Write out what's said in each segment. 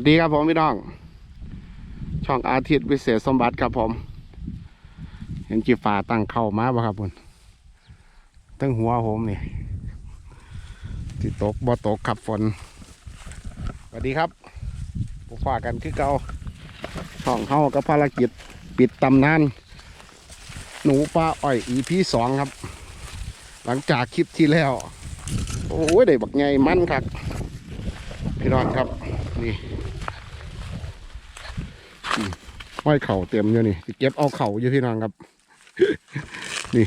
วัสดีครับผมพี่น้อง ช่องอาทิตย์วิเศษสมบัติครับผม เห็นจีฟ้าตั้งเข้ามาบ่ครับคุณตั้งหัวผมนี่ที่ตกบ่ตกขับฝนสวัสดีครับพบฝากกันคือเก่าช่องเข้ากับภารกิจปิดตำนาน หนูปลาอ้อย EP สองครับ หลังจากคลิปที่แล้ว โอ้ยได้บักไงมันครับพี่น้องครับนี่อืม ห้อยเข่าเต็มอยู่นี่เก็บเอาเข่าอยู่พี่น้องครับ นี่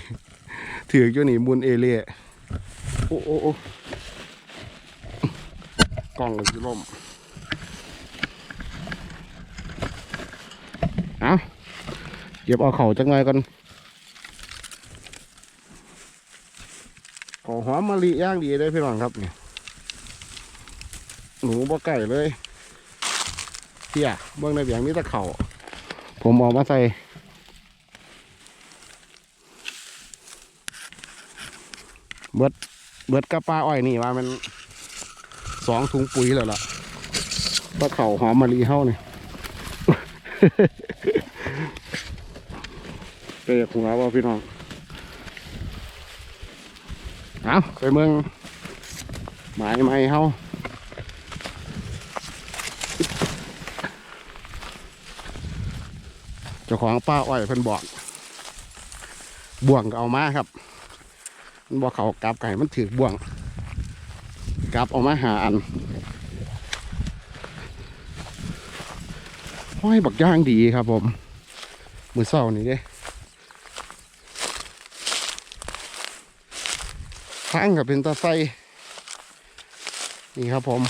ถืออยู่นี่มุนเอเล่โอ้โอ้โอ้กล้องเลยสิล่มเอาเก็บเอาเข่าจังไงกันขอหอมมะลิย่างดีได้พี่น้องครับนี่หนูบ่ไก่เลยเที่ยเบื้องในเบียงมีแตะเข่า ผมออกมาใส่เบิดเบิดกระปลาอ้อยนี่ว่ามันสองถุงปุ๋ยแล้วล่ะตะเข่าหอมมะลิเฮ้านี่เปรกหัวว่าพี่น้อง เอาไปเมืองหมายไม่เฮ้า จ้าของป้าอ้อยเพิ่นบอกบ่วงก็เอามาครับ มันบอกเขากลับไก่มันถือบ่วงกลับเออกมาหาอันห้อยบักย่างดีครับผม มือเศร้านี่เด้ทางกับเป็นตาไซนี่ครับผม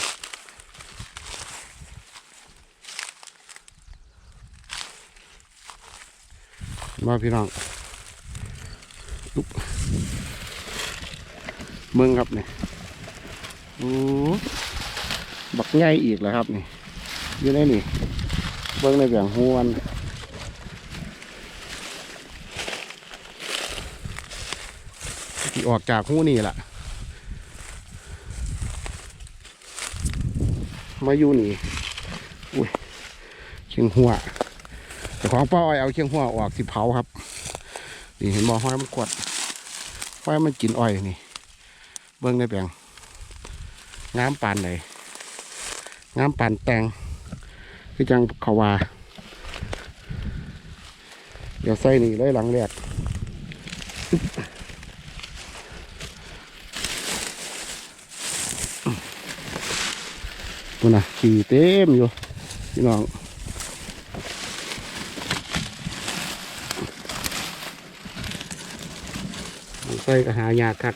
มาพี่น้องลุกเมืองครับนี่โอ้บักใหญ่อีกแล้วครับนี่อยู่ในนี่เบิ้งในแบ่งหวนที่ออกจากหูนี่แหละมาอยู่นี่ อุ้ยเชียงหัว แต่ของป้าอ้อยเอาเคียงหัวออกสิเผาครับนี่เห็นบ่อห้อยมันขวดห้อยมันกินอ้อยนี่ เบิ้องในแปลงงามปานไหนงามปานแตงคือจังเขาวาเดี๋ยวใส่นี่เลยหลังแรกมันนะขี่เต็มอยู่พี่น้อง ใส่ก็หายากครับ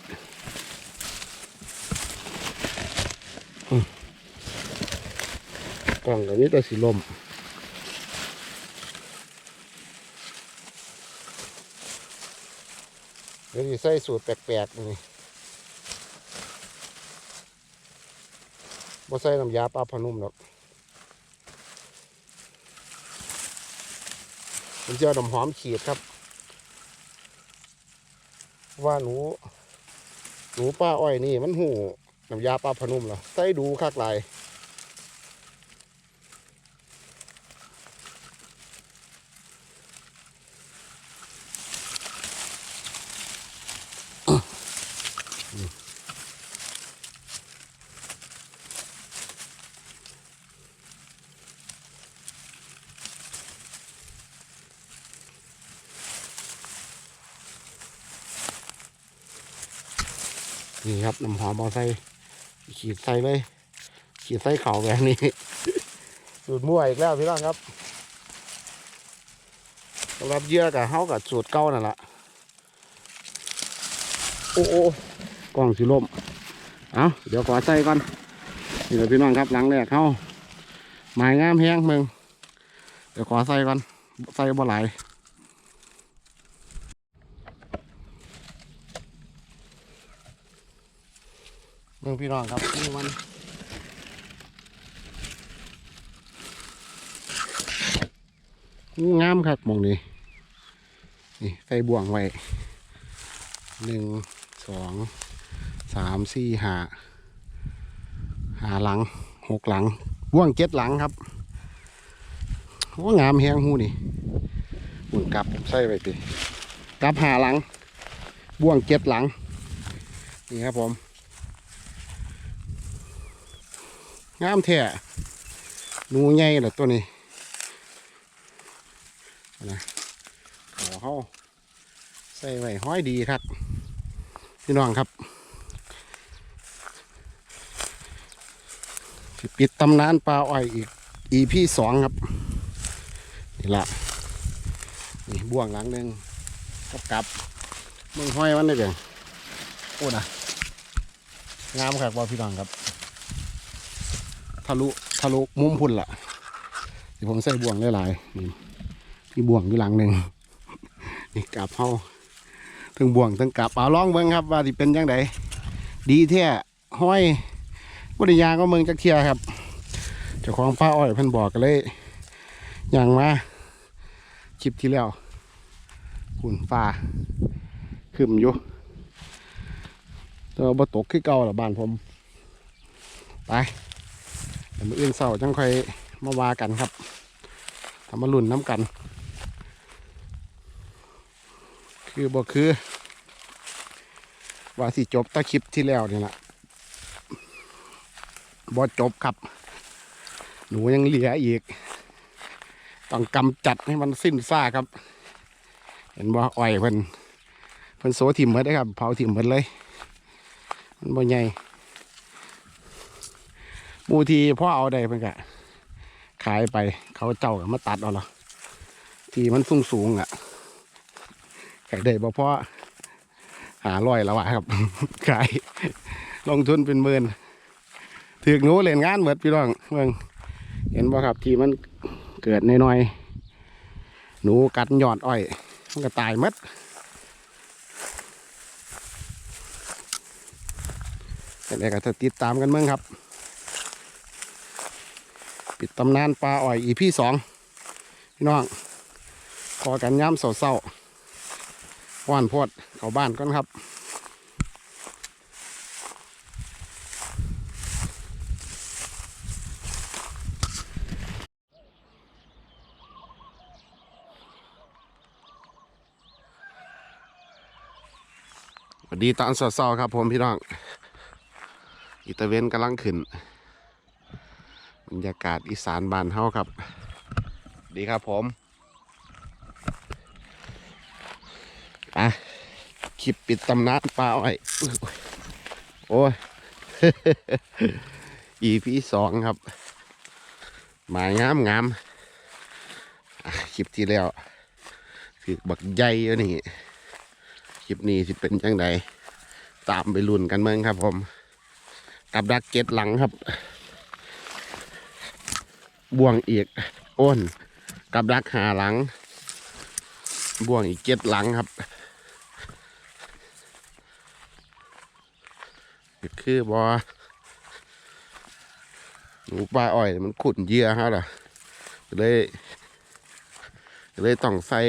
กล่องกับนี้แต่สีลมเดี๋ยวสิใส่สูตรแปลกๆนี่บ่ใส่น้ำยาปลาพนุ่มหรอกผมจะน้ำหอมขีดครับ ว่าหนู หนูป้าอ้อยนี่มันหูน้ำยาปลาพนุ่มเหรอใส่ดูคักหลาย นี่ครับน้ำหอมเอาใส่ขีดใส่เลยขีดใส่เข่าแบบนี้สูตรมั่วอีกแล้วพี่น้องครับสำหรับเยื่อกับเฮากับสูตรเก่านั่นแหละโอ้โอกล้องสิล่มเอาเดี๋ยวขอใส่ก่อนนี่แหละพี่น้องครับหลังแรกเข้าหมายงามแห้งมึงเดี๋ยวขอใส่ก่อนใส่บ่หล เมืองพี่น้องครับนี่มันงามครับมองนี้นี่ใส่บ่วงไว้หนึ่งสองสามสี่หาหาหลังหกหลังบ่วงเจ็ดหลังครับโอ้งามแหงหูนี่บุญกลับใส่ไปติกลับหาหลังบ่วงเจ็ดหลังนี่ครับผม งามแท้หนูใหญ่เหรอตัวนี้นะขอเขาใส่ไว้ห้อยดีครับพี่น้องครับปิดตำนานปลาอ้อยอีก EP สองครับ นี่ละนี่บ่วงหลังหนึ่งกับกลับมึงห้อยมันได้เพียงโอ้นะงามครับว่าพี่น้องครับ ทะลุทะลุมุมพุ่นละเดี๋ยวผมใส่บ่วงหลายๆนี่มีบ่วงอยู่หลังหนึ่งนี่กลับเฮาทั้งบ่วงทั้งกลับเอาลองเบิ่งครับ ว่าสิเป็นยังไงดีแท้ห้อยบริยางก็เมืองจักเทียครับเจ้าของป้าอ้อยเพิ่นบอกกันเลยอย่างมาคลิปที่แล้วหุ่นฟ้าขึ้นอยู่แต่ว่าบ่ตกขึ้นเก่าหรอบ้านผม ไป เดี๋ยวมืออื่นเสาจังค่อยมาวากันครับทำมาลุ่นน้ำกัน คือบ่คือว่าสิจบตะคลิปที่แล้วนี่แหละบ่จบครับ หนูยังเหลืออีก ต้องกำจัดให้มันสิ้นซากครับ เห็นบ่อ่อยเพิ่นเพิ่นโซถิ่มหมดได้อครับ เผาถิ่มหมดเลย มันบ่ใหญ่ มูทีพ่อเอาได้เพิ่นกะขายไปเขาเจ้ากับมาตัดเอาละทีมันสูงสูงอะขายได้บ่พ่อหาร้อยแล้วอะครับ ขายลงทุนเป็นหมื่นถือกหนูเล่นงานเหมือนพี่น้องเมืองเห็นบ่ครับที่มันเกิดน้อยๆหนูกัดหยอดอ้อยมันก็ตายหมดแต่ก็จะติดตามกันเมืองครับ ปิดตำนานปลาอ่อยอีพี่สองพี่น้องพอกันย้ำเศร้าๆว่านโพดเข้าบ้านก่อนครับสวัสดีตอนเศร้าๆครับผมพี่น้องอิตาเวนกำลังขึ้น บรรยากาศอีสานบ้านเฮาครับ ดีครับผมอะคลิปปิดตำนานปลาอ้อยโอ้ย EP สองครับ หมายงามงามคลิปที่แล้วคือบักใหญ่อยู่นี่ คลิปนี้สิเป็นจังไดตามไปลุ้นกันเมืองครับผม กับดักเก็ตหลังครับ บ่วงอีกอ้นกับดักหาหลัง บ่วงอีกเจ็ดหลังครับคือบอหนูปลาอ้อยมันขุดเยื่อฮะล่ะเลยเลยต้องใส่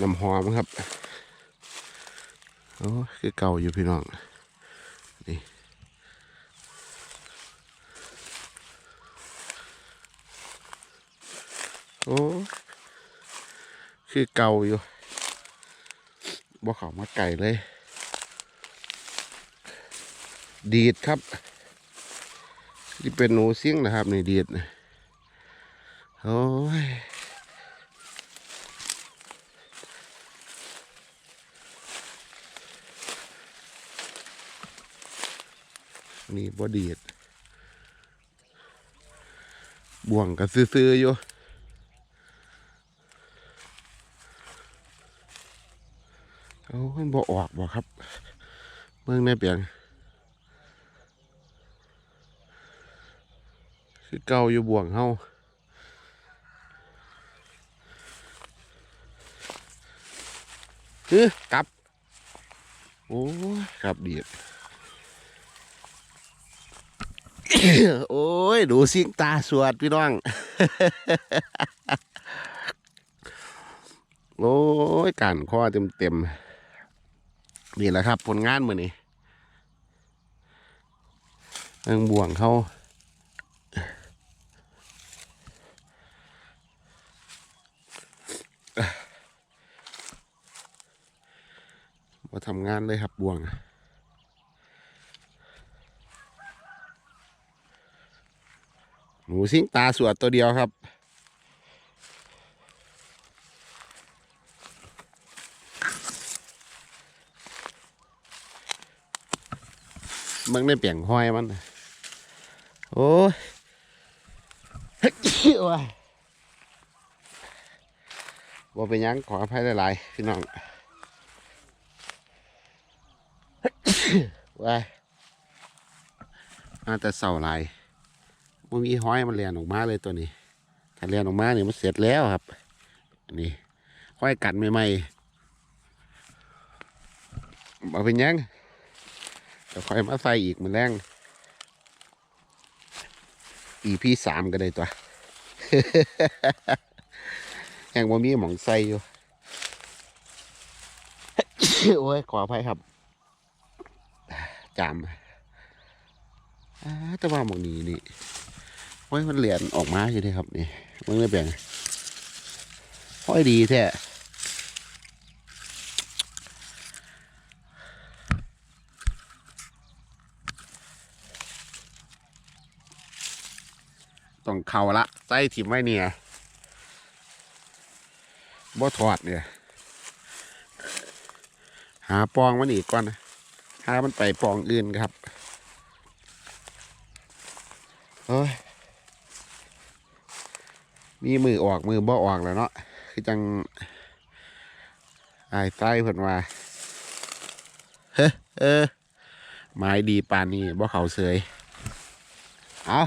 น้ำหอมครับ โอ้คือเก่าอยู่พี่น้อง นี่โอ้คือเก่าอยู่บ่เขามาไก่เลย ดีดครับ ที่เป็นหนูเสียงนะครับ นี่ดีดโอ้ย นี่บอดีดบ่วงก็ซื้อๆอยู่เอามันบ่ออกบ่ครับเมืองในเปียงคือเก่าอยู่บ่วงเฮาเฮ้กลับ โอ้กลับดีด โอ้ย ดูสิงตาสวดพี่น้อง โอ้ยการข้อเต็มเต็มนี่แหละครับ ผลงานมือนี้เอิงบ่วงเขามาทำงานเลยครับบ่วง หนูสิงตาสวดตัวเดียวครับ มึงได้เปลี่ยนห้อยมันน่ะโอ้ยว้ายบ่เป็นยังขออภัยหลายๆพี่น้องว้าอาแต่เสาหลาย มันมีห้อยมันเลียนออกมาเลยตัวนี้ ถ้าเลียนออกมาเนี่ยมันเสร็จแล้วครับ นี่ห้อยกัดใหม่ๆบ่เป็นยังเดี๋ยวค่อยมาใส่อีกมันแรง EP สามก็ได้ตัวยังว่ามีหมองใส่อยู่ โอ้ย ขออภัยครับ จามอ่าแต่ว่าหมองนี้นี่ โอ้ยมันเหรียญออกมาอยู่ดีครับนี่มึงได้แบ่งห้อยดีแท้ต้องเข่าละใส่ถิ่มไว้เนี่ยบ่ถอดเนี่ย หาปองมันอีกก่อนนะหามันไปปองอื่นครับเฮ้ย มีมือออกมือบ่ออกแล้วเนาะคือจังไอ้ใต้เพิ่นว่าเฮ้เออไม้ดีปานนี้บ่เขาเสยเอา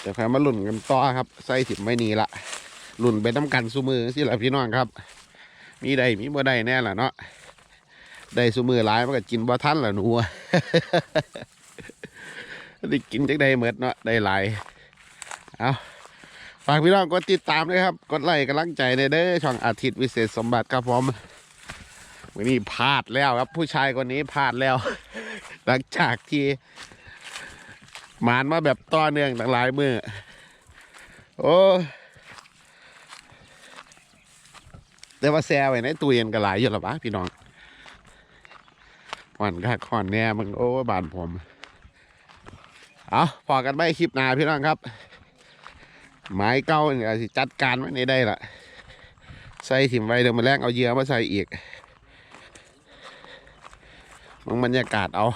เดี๋ยวใครมาลุ่นกันต่อครับใส่ถิ่มไม่นีละลุ่นไปน้ำกันสู้มือสิละพี่น้องครับ มีใดมีบ่ได้แน่ล่ะเนาะได้สู้มือหลายมันก็กินบ่ทันล่ะหนูได้กินจักได้เมดเนาะได้หลาย เอาฝากพี่น้องกดติดตามด้วยครับ กดไลค์กำลังใจในเด้อช่องอาทิตย์วิเศษสมบัติครับผมวันนี้พลาดแล้วครับ ผู้ชายคนนี้พลาดแล้ว หลังจากที่หมานมาแบบต่อเนื่องตั้งหลายมือโอ้แต่ว่าแซ่ไว้ในตู้เย็นก็หลายอยู่หรอวะพี่น้องผ่อนค่าคอนแน่มึงโอ้บานผม เอาพอกันไม่คลิปหน้าพี่น้องครับ ไม้เก้าเนี่ยสิจัดการไว้ในได้ละใส่ถิ่มไว้เดี๋ยวมาแลกเอาเยื่อมาใส่อีกมึงบรรยากาศเอา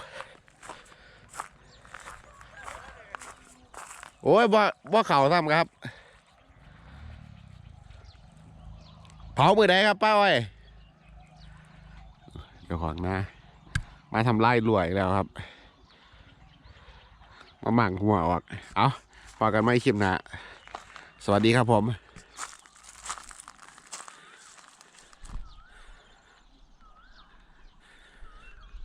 โอ้ยบ่บ่เข่าทำครับ เผามือใดครับป้าไว้ยเดี๋ยวของนะ มาทำไล่รวยแล้วครับ มาหมั่งหัวออก เอาพอกันไม่คลิปหนะ สวัสดีครับผม